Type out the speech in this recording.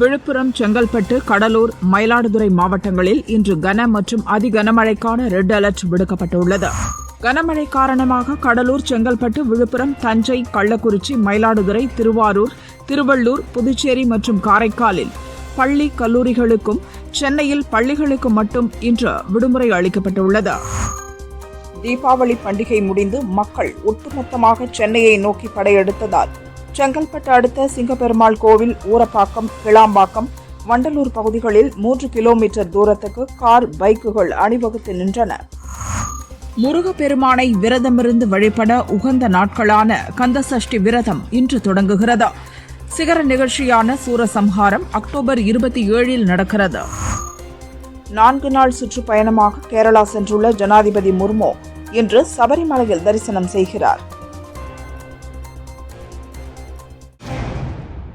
விழுப்புரம் செங்கல்பட்டு கடலூர் மயிலாடுதுறை மாவட்டங்களில் இன்று கன மற்றும் அதி கனமழைக்கான ரெட் அலர்ட் விடுக்கப்பட்டுள்ளது. கனமழை காரணமாக கடலூர் செங்கல்பட்டு விழுப்புரம் தஞ்சை கள்ளக்குறிச்சி மயிலாடுதுறை திருவாரூர் திருவள்ளூர் புதுச்சேரி மற்றும் காரைக்காலில் பள்ளி கல்லூரிகளுக்கும் சென்னையில் பள்ளிகளுக்கு மட்டும் இன்று விடுமுறை அளிக்கப்பட்டுள்ளது. தீபாவளி பண்டிகை முடிந்து மக்கள் ஒட்டுமொத்தமாக சென்னையை நோக்கி படையெடுத்ததால் செங்கல்பட்டு அடுத்த சிங்கப்பெருமாள் கோவில் ஊரப்பாக்கம் கிளாம்பாக்கம் வண்டலூர் பகுதிகளில் மூன்று கிலோமீட்டர் தூரத்துக்கு கார் பைக்குகள் அணிவகுத்து நின்றன. முருகப்பெருமானை விரதமிருந்து வழிபட உகந்த நாட்களான கந்தசஷ்டி விரதம் இன்று தொடங்குகிறது. சிகர நிகழ்ச்சியான சூரசம்ஹாரம் அக்டோபர் இருபத்தி ஏழில் நடக்கிறது. நான்கு நாள் சுற்றுப்பயணமாக கேரளா சென்றுள்ள ஜனாதிபதி முர்மு இன்று சபரிமலையில் தரிசனம் செய்கிறார்.